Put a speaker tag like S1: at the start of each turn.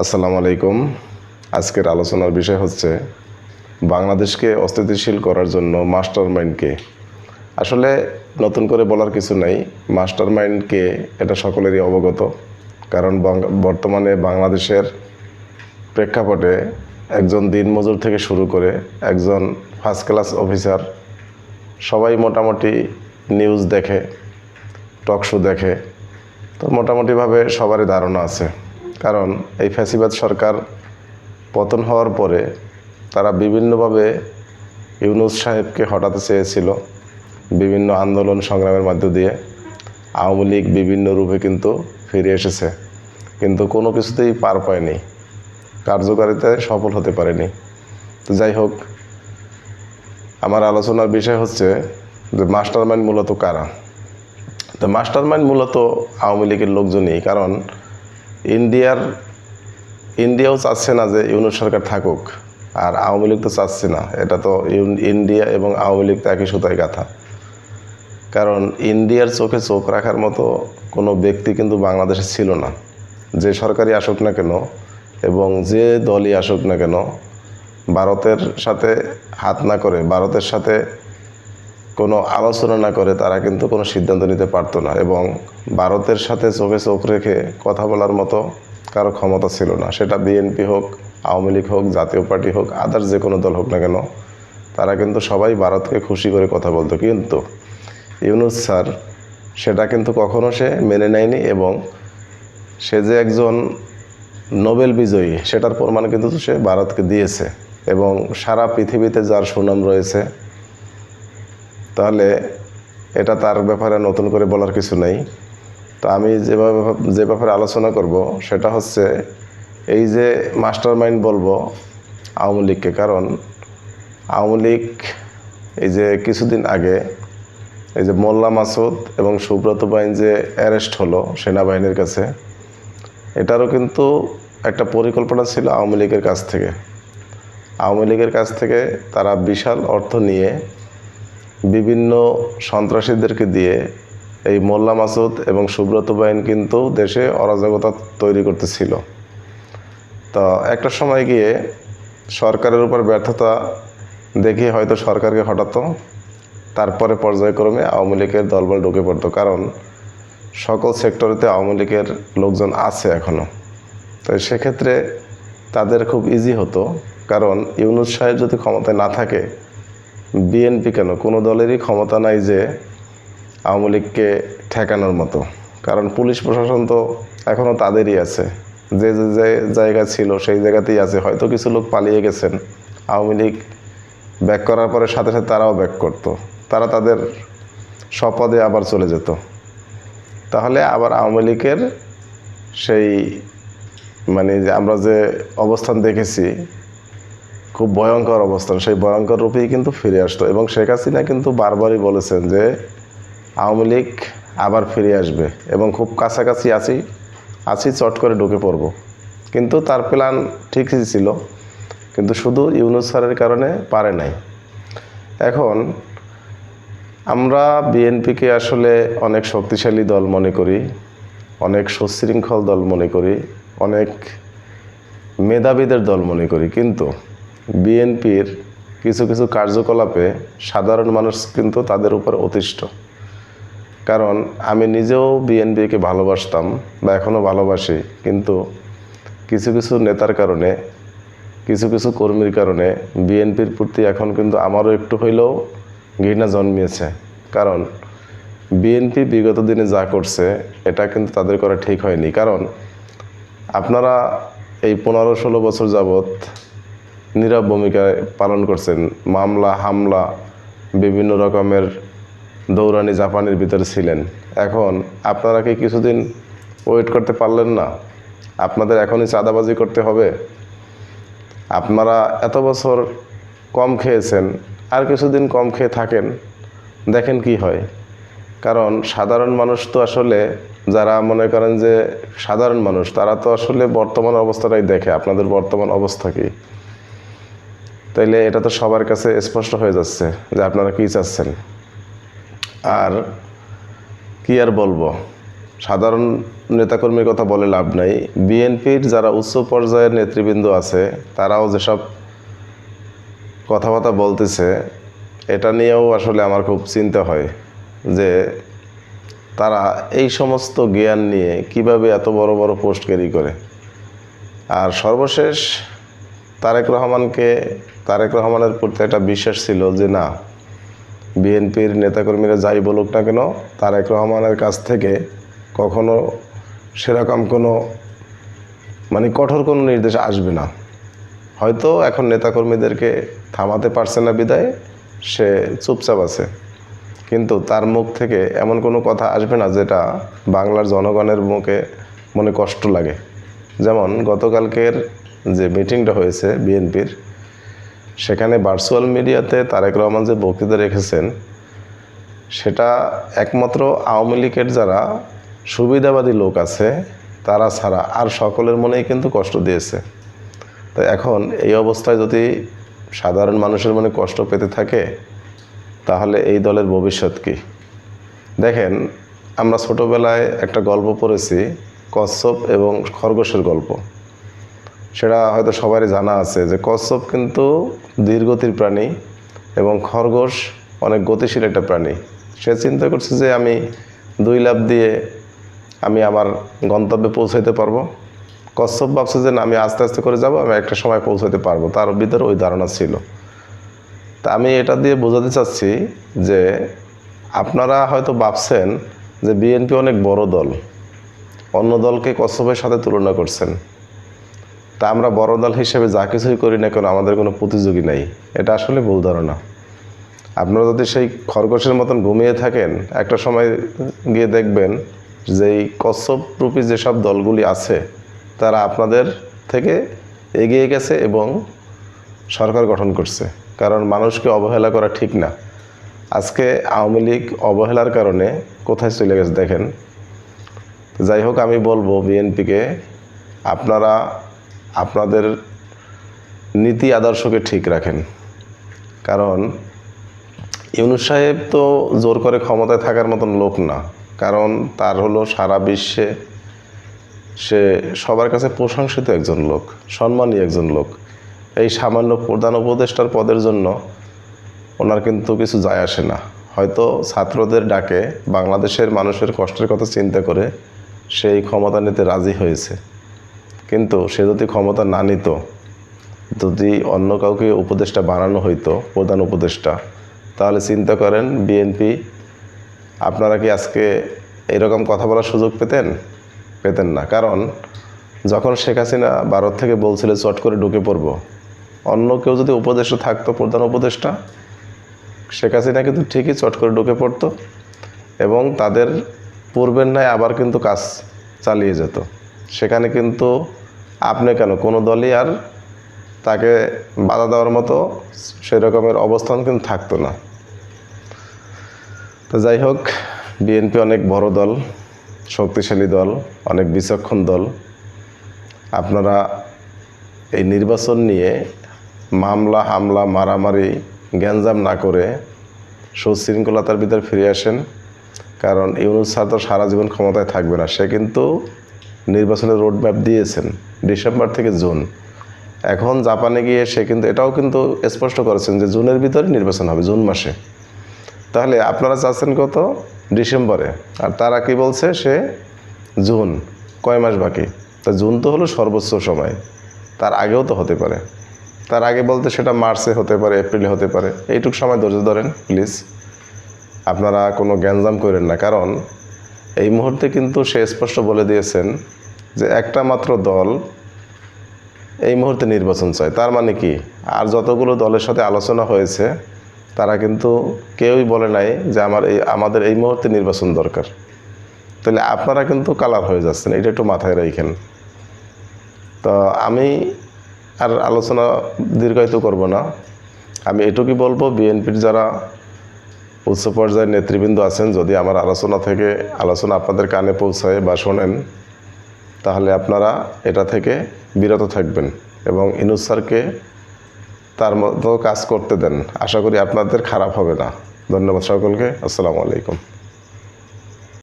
S1: আসসালামু আলাইকুম। আজকের আলোচনার বিষয় হচ্ছে বাংলাদেশকে অস্থিতিশীল করার জন্য মাস্টার মাইন্ডকে আসলে নতুন করে বলার কিছু নাই মাস্টার মাইন্ডকে এটা সকলেরই অবগত, কারণ বর্তমানে বাংলাদেশের প্রেক্ষাপটে একজন দিনমজুর থেকে শুরু করে একজন ফার্স্ট ক্লাস অফিসার সবাই মোটামুটি নিউজ দেখে টক শো দেখে, তো মোটামুটিভাবে সবারই ধারণা আছে। কারণ এই ফ্যাসিবাদ সরকার পতন হওয়ার পরে তারা বিভিন্নভাবে ইউনুস সাহেবকে হটাতে চেয়েছিল, বিভিন্ন আন্দোলন সংগ্রামের মধ্য দিয়ে। আওয়ামী লীগ বিভিন্ন রূপে কিন্তু ফিরে এসেছে, কিন্তু কোনো কিছুতেই পার পায়নি কার্যকারিতায় সফল হতে পারেনি। তো যাই হোক, আমার আলোচনার বিষয় হচ্ছে যে মাস্টার মাইন্ড মূলত কারা? তো মাস্টার মাইন্ড মূলত আওয়ামী লীগের লোকজনই, কারণ ইন্ডিয়ার, ইন্ডিয়াও চাচ্ছে না যে ইউনুস সরকার থাকুক, আর আওয়ামী লীগ তো চাচ্ছে না। এটা তো ইন্ডিয়া এবং আওয়ামী লীগ তো একই সুতায় গাথা। কারণ ইন্ডিয়ার চোখে চোখ রাখার মতো কোনো ব্যক্তি কিন্তু বাংলাদেশে ছিল না। যে সরকারই আসুক না কেন এবং যে দলই আসুক না কেন, ভারতের সাথে হাত না করে, ভারতের সাথে কোনো আলোচনা না করে তারা কিন্তু কোনো সিদ্ধান্ত নিতে পারতো না এবং ভারতের সাথে চোখে চোখ রেখে কথা বলার মতো কারও ক্ষমতা ছিল না। সেটা বিএনপি হোক, আওয়ামী লীগ হোক, জাতীয় পার্টি হোক, আদার্স যে কোনো দল হোক না কেন, তারা কিন্তু সবাই ভারতকে খুশি করে কথা বলতো। কিন্তু ইউনুস স্যার সেটা কিন্তু কখনো সে মেনে নেয়নি এবং সে যে একজন নোবেল বিজয়ী, সেটার প্রমাণ কিন্তু সে ভারতকে দিয়েছে এবং সারা পৃথিবীতে যার সুনাম রয়েছে তাহলে এটা তার ব্যাপারে নতুন করে বলার কিছু নেই। তো আমি যেভাবে যে ব্যাপারে আলোচনা করব, সেটা হচ্ছে এই যে মাস্টার মাইন্ড বলব আওয়ামী লীগকে, কারণ আওয়ামী লীগ এই যে কিছুদিন আগে এই যে মোল্লা মাসুদ এবং সুব্রত বাইন যে অ্যারেস্ট হলো সেনাবাহিনীর কাছে, এটারও কিন্তু একটা পরিকল্পনা ছিল আওয়ামী লীগের কাছ থেকে। আওয়ামী লীগের কাছ থেকে তারা বিশাল অর্থ নিয়ে বিভিন্ন সন্ত্রাসীদেরকে দিয়ে এই মোল্লা মাসুদ এবং সুব্রত বাইন কিন্তু দেশে অরাজকতা তৈরি করতেছিল। তো একটা সময় গিয়ে সরকারের উপর ব্যর্থতা দেখিয়ে হয়তো সরকারকে হটাতো তারপরে পর্যায়ক্রমে আওয়ামী লীগের দলবল ঢুকে পড়তো, কারণ সকল সেক্টরেতে আওয়ামী লীগের লোকজন আছে এখনও তো সেক্ষেত্রে তাদের খুব ইজি হতো, কারণ ইউনুস সাহেব যদি ক্ষমতায় না থাকে বিএনপি কেন? কোনো দলেরই ক্ষমতা নাই যে আওয়ামী লীগকে ঠেকানোর মতো। কারণ পুলিশ প্রশাসন তো এখনও তাদেরই আছে। যে যে যে জায়গা ছিল সেই জায়গাতেই আছে। হয়তো কিছু লোক পালিয়ে গেছেন। আওয়ামী লীগ ব্যাক করার পরে সাথে সাথে তারাও ব্যাক করতো। তারা তাদের স্বপদে আবার চলে যেত। তাহলে আবার আওয়ামী লীগের সেই মানে যে আমরা যে অবস্থান দেখেছি খুব ভয়ঙ্কর অবস্থান। সেই ভয়ঙ্কর রূপেই কিন্তু ফিরে আসতো এবং শেখ হাসিনা কিন্তু বারবারই বলেছেন যে আওয়ামী লীগ আবার ফিরে আসবে এবং খুব কাছাকাছি আছি আছি, চট করে ঢুকে পড়ব। কিন্তু তার প্ল্যান ঠিকই ছিল, কিন্তু শুধু ইউনুস স্যারের কারণে পারে নাই। এখন আমরা বিএনপিকে আসলে অনেক শক্তিশালী দল মনে করি, অনেক সুশৃঙ্খল দল মনে করি, অনেক মেধাবীদের দল মনে করি, কিন্তু বিএনপির কিছু কিছু কার্যকলাপে সাধারণ মানুষ কিন্তু তাদের উপর অতিষ্ঠ। কারণ আমি নিজেও বিএনপিকে ভালোবাসতাম বা এখনও ভালোবাসি, কিন্তু কিছু কিছু নেতার কারণে, কিছু কিছু কর্মীর কারণে বিএনপির প্রতি এখন কিন্তু আমারও একটু হইলেও ঘৃণা জন্মিয়েছে। কারণ বিএনপি বিগত দিনে যা করছে, এটা কিন্তু তাদের করা ঠিক হয়নি। কারণ আপনারা এই পনেরো ষোলো বছর যাবৎ নীরব ভূমিকা পালন করছেন। মামলা, হামলা, বিভিন্ন রকমের দৌরানি জাপানের ভিতরে ছিলেন। এখন আপনারা কি কিছুদিন ওয়েট করতে পারলেন না? আপনাদের এখনই চাঁদাবাজি করতে হবে। আপনারা এত বছর কম খেয়েছেন, আর কিছুদিন কম খেয়ে থাকেন, দেখেন কি হয়। কারণ সাধারণ মানুষ তো আসলে, যারা মনে করেন যে সাধারণ মানুষ, তারা তো আসলে বর্তমান অবস্থাটাই দেখে। আপনাদের বর্তমান অবস্থা কী? তাইলে এটা তো সবার কাছে স্পষ্ট হয়ে যাচ্ছে যে আপনারা কী চাচ্ছেন? আর কি আর বলব? সাধারণ নেতাকর্মীর কথা বলে লাভ নাই। বিএনপির যারা উচ্চ পর্যায়ের নেতৃবৃন্দ আছে, তারাও যেসব কথাবার্তা বলতেছে, এটা নিয়েও আসলে আমার খুব চিন্তা হয় যে তারা এই সমস্ত জ্ঞান নিয়ে কীভাবে এত বড় বড় পোস্ট ক্যারি করে। আর সর্বশেষ তারেক রহমানকে, তারেক রহমানের প্রতি একটা বিশ্বাস ছিল যে না, বিএনপির নেতাকর্মীরা যাই বলুক না কেন, তারেক রহমানের কাছ থেকে কখনো সেরকম কোনো মানে কঠোর কোনো নির্দেশ আসবে না। হয়তো এখন নেতাকর্মীদেরকে থামাতে পারছে না বিদায়, সে চুপচাপ আছে। কিন্তু তার মুখ থেকে এমন কোনো কথা আসবে না যেটা বাংলার জনগণের মুখে মনে কষ্ট লাগে। যেমন গতকালকের যে মিটিংটা হয়েছে বিএনপির, সেখানে ভার্চুয়াল মিডিয়াতে তারেক রহমান যে বক্তৃতা রেখেছেন, সেটা একমাত্র আওয়ামী লীগের যারা সুবিধাবাদী লোক আছে, তারা ছাড়া আর সকলের মনেই কিন্তু কষ্ট দিয়েছে। তো এখন এই অবস্থায় যদি সাধারণ মানুষের মনে কষ্ট পেতে থাকে, তাহলে এই দলের ভবিষ্যৎ কি? দেখেন, আমরা ছোটোবেলায় একটা গল্প পড়েছি, কচ্ছপ এবং খরগোশের গল্প। সেটা হয়তো সবারই জানা আছে যে কচ্ছপ কিন্তু ধীরগতির প্রাণী এবং খরগোশ অনেক গতিশীল একটা প্রাণী। সে চিন্তা করছে যে আমি দুই লাভ দিয়ে আমি আমার গন্তব্যে পৌঁছাইতে পারব। কচ্ছপ ভাবছে যে আমি আস্তে আস্তে করে যাব, আমি একটা সময় পৌঁছাতে পারব। তার ভিতরে ওই ধারণা ছিল। তা আমি এটা দিয়ে বোঝাতে চাচ্ছি যে আপনারা হয়তো ভাবছেন যে বিএনপি অনেক বড় দল। অন্য দলকে কচ্ছপের সাথে তুলনা করছেন। তা আমরা বড় দল হিসেবে যা কিছুই করি না কেন আমাদের কোনো প্রতিযোগী নাই। এটা আসলে ভুল ধারণা। আপনারা যদি সেই খরগোশের মতন ঘুমিয়ে থাকেন, একটা সময় গিয়ে দেখবেন যে এই কচ্ছপরূপী যেসব দলগুলি আছে, তারা আপনাদের থেকে এগিয়ে গেছে এবং সরকার গঠন করছে। কারণ মানুষকে অবহেলা করা ঠিক না। আজকে আওয়ামী লীগ অবহেলার কারণে কোথায় চলে গেছে দেখেন। যাই হোক, আমি বলব বিএনপিকে, আপনারা আপনাদের নীতি আদর্শকে ঠিক রাখেন। কারণ ইউনুস সাহেব তো জোর করে ক্ষমতায় থাকার মতন লোক না। কারণ তার হলো সারা বিশ্বে সে সবার কাছে প্রশংসিত একজন লোক, সম্মানী একজন লোক। এই সামান্য প্রধান উপদেষ্টার পদের জন্য ওনার কিন্তু কিছু যায় আসে না। হয়তো ছাত্রদের ডাকে বাংলাদেশের মানুষের কষ্টের কথা চিন্তা করে সেই ক্ষমতা নিতে রাজি হয়েছে। কিন্তু সে যদি ক্ষমতা না নিত, যদি অন্য কাউকে উপদেষ্টা বানানো হইতো, প্রধান উপদেষ্টা, তাহলে চিন্তা করেন বিএনপি আপনারা কি আজকে এরকম কথা বলার সুযোগ পেতেন? পেতেন না। কারণ যখন শেখ হাসিনা ভারত থেকে বলছিল, চট করে ঢুকে পড়ব। অন্য কেউ যদি উপদেষ্টা থাকতো, প্রধান উপদেষ্টা, শেখ হাসিনা কিন্তু ঠিকই চট করে ঢুকে পড়তো এবং তাদের পূর্বের ন্যায় আবার কিন্তু কাজ চালিয়ে যেত। সেখানে কিন্তু আপনি কেন? কোনো দলই আর তাকে বাধা দেওয়ার মতো সেই রকমের অবস্থান কিন্তু থাকতো না। তো যাই হোক, বিএনপি অনেক বড় দল, শক্তিশালী দল, অনেক বিচক্ষণ দল। আপনারা এই নির্বাচন নিয়ে মামলা, হামলা, মারামারি, গ্যাঞ্জাম না করে সুশৃঙ্খলতার ভিতরে ফিরে আসেন, কারণ ইউনুস স্যার তো সারা জীবন ক্ষমতায় থাকবে না। সে কিন্তু নির্বাচনের রোড ম্যাপ দিয়েছেন ডিসেম্বর থেকে জুন। এখন জাপানে গিয়ে সে কিন্তু, এটাও কিন্তু স্পষ্ট করেছেন যে জুনের ভিতরে নির্বাচন হবে, জুন মাসে। তাহলে আপনারা চাচ্ছেন কত? ডিসেম্বরে। আর তারা কি বলছে? সে জুন, কয় মাস বাকি? তা জুন তো হলো সর্বোচ্চ সময়। তার আগেও তো হতে পারে। তার আগে বলতে সেটা মার্চে হতে পারে, এপ্রিলে হতে পারে। এইটুক সময় ধৈর্য ধরেন, প্লিজ। আপনারা কোনো গ্যাঞ্জাম করেন না, কারণ এই মুহূর্তে কিন্তু সে স্পষ্ট বলে দিয়েছেন যে একটা মাত্র দল এই মুহূর্তে নির্বাচন চায়। তার মানে কি? আর যতগুলো দলের সাথে আলোচনা হয়েছে, তারা কিন্তু কেউই বলে নাই যে আমার এই, আমাদের এই মুহূর্তে নির্বাচন দরকার। তাহলে আপনারা কিন্তু কালার হয়ে যাচ্ছেন, এটা একটু মাথায় রাখেন তো আমি আর আলোচনা দীর্ঘায়িত করব না। আমি এটুকুই বলব, বিএনপির যারা উচ্চ পর্যায়ের নেতৃবৃন্দ আছেন, যদি আমার আলোচনা থেকে, আলোচনা আপনাদের কানে পৌঁছায় বা শোনেন, তাহলে আপনারা এটা থেকে বিরত থাকবেন এবং ইনুসারকে স্যারকে তার মতো কাজ করতে দেন। আশা করি আপনাদের খারাপ হবে না। ধন্যবাদ সকলকে। আসসালামু আলাইকুম।